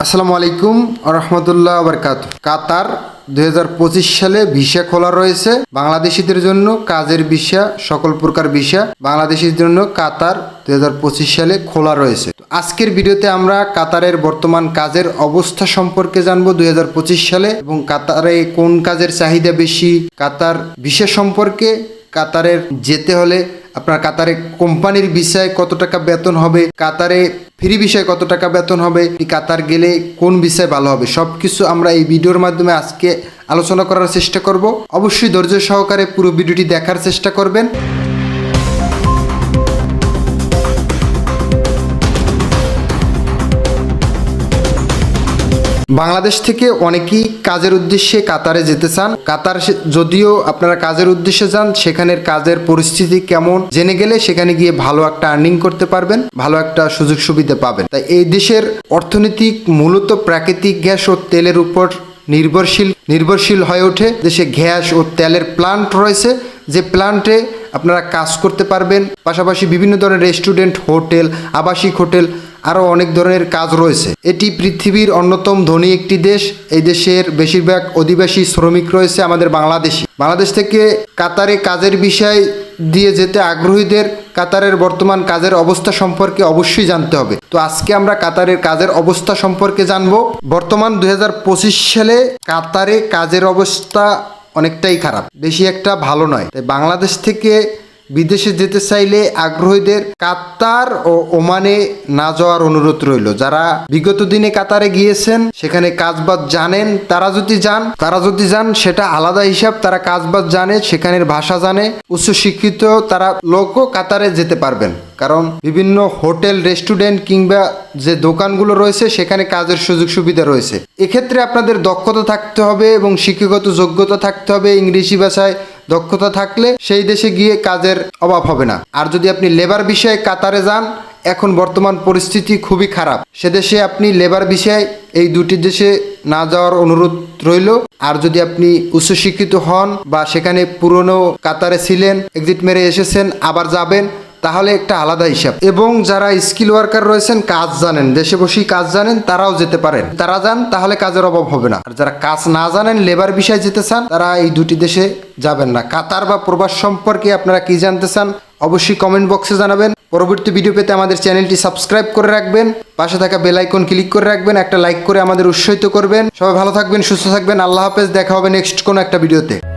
আসসালামু আলাইকুম রহমতুল্লাহ বরকাত। কাতার দুই হাজার পঁচিশ সালে ভিসা খোলা রয়েছে। বাংলাদেশিদের জন্য কাজের ভিসা, সকল প্রকার ভিসা বাংলাদেশির জন্য কাতার দুই হাজার পঁচিশ সালে খোলা রয়েছে। আজকের ভিডিওতে আমরা কাতারের বর্তমান কাজের অবস্থা সম্পর্কে জানব দুই হাজার পঁচিশ সালে এবং কাতারে কোন কাজের চাহিদা বেশি, কাতার ভিসা সম্পর্কে কাতারের যেতে হলে আপনার কাতারে কোম্পানির বিষয়ে কত টাকা বেতন হবে, কাতারে ফ্রি বিষয়ে কত টাকা বেতন হবে কাতার গেলে কোন বিষয় ভালো হবে সব কিছু আমরা এই ভিডিওর মাধ্যমে আজকে আলোচনা করার চেষ্টা করব। অবশ্যই ধৈর্য সহকারে পুরো ভিডিওটি দেখার চেষ্টা করবেন। বাংলাদেশ থেকে অনেকেই কাজের উদ্দেশ্যে কাতারে যেতে চান। কাতার যদিও আপনারা কাজের উদ্দেশ্যে যান, সেখানের কাজের পরিস্থিতি কেমন, জেনে গেলে সেখানে গিয়ে ভালো একটা আর্নিং করতে পারবেন, ভালো একটা সুযোগ সুবিধা পাবেন। তাই এই দেশের অর্থনৈতিক মূলত প্রাকৃতিক গ্যাস ও তেলের উপর নির্ভরশীল নির্ভরশীল হয়ে ওঠে। দেশে গ্যাস ও তেলের প্লান্ট রয়েছে, যে প্লান্টে আপনারা কাজ করতে পারবেন। পাশাপাশি বিভিন্ন ধরনের রেস্টুরেন্ট হোটেল আবাসিক হোটেল আরও অনেক ধরনের কাজ রয়েছে। এটি পৃথিবীর অন্যতম ধনী একটি দেশ। এই দেশের বেশিরভাগ অধিবাসী শ্রমিক রয়েছে আমাদের বাংলাদেশি। বাংলাদেশ থেকে কাতারে কাজের বিষয় দিয়ে যেতে আগ্রহীদের কাতারের বর্তমান কাজের অবস্থা সম্পর্কে অবশ্যই জানতে হবে। তো আজকে আমরা কাতারের কাজের অবস্থা সম্পর্কে জানব। বর্তমান দুই হাজার পঁচিশ সালে কাতারে কাজের অবস্থা অনেকটাই খারাপ। বেশি একটা ভালো নয়। তাই বাংলাদেশ থেকে বিদেশে যেতে চাইলে আগ্রহীদের কাতার ও ওমানে না যাওয়ার অনুরোধ রইল। যারা বিগত দিনে কাতারে গিয়েছেন, সেখানে কাজবাজ জানেন, তারা যদি যান, তারা যদি যান, সেটা আলাদা হিসাব। তারা কাজবাজ জানে, সেখানের ভাষা জানে। উচ্চ শিক্ষিত তারা লোকও কাতারে যেতে পারবেন। কারণ বিভিন্ন হোটেল, রেস্টুরেন্ট কিংবা যে দোকানগুলো রয়েছে, সেখানে কাজের সুযোগ সুবিধা রয়েছে। এক্ষেত্রে আপনাদের দক্ষতা থাকতে হবে এবং শিক্ষাগত যোগ্যতা থাকতে হবে ইংরেজি ভাষায়। দক্ষতা থাকলে সেই দেশে গিয়ে কাজের অভাব হবে না। আর যদি আপনি লেবার বিষয়ে কাতারে যান, এখন বর্তমান পরিস্থিতি খুবই খারাপ। সেদেশে আপনি লেবার বিষয়ে এই দুটি দেশে না যাওয়ার অনুরোধ রইল। আর যদি আপনি উচ্চশিক্ষিত হন বা সেখানে পুরনো কাতারে ছিলেন এক্সিট মেরে এসেছেন, আবার যাবেন তাহলে একটা আলাদা হিসাব। এবং যারা স্কিল ওয়ার্কার রয়েছেন, কাজ জানেন, দেশে বসেই কাজ জানেন, তারাও যেতে পারেন। তারা যান, তাহলে কাজের অভাব হবে না। আর যারা কাজ না জানেন লেবার বিষয়ে যেতে চান, তারা এই দুটি দেশে যাবেন না। কাতার বা প্রবাস সম্পর্কে আপনারা কি জানতে চান, অবশ্যই কমেন্ট বক্সে জানাবেন। পরবর্তী ভিডিও পেতে আমাদের চ্যানেলটি সাবস্ক্রাইব করে রাখবেন। পাশে থাকা বেল আইকন ক্লিক করে রাখবেন। একটা লাইক করে আমাদের উৎসাহিত করবেন। সবাই ভালো থাকবেন, সুস্থ থাকবেন। আল্লাহ হাফেজ। দেখা হবে নেক্সট কোনো একটা ভিডিওতে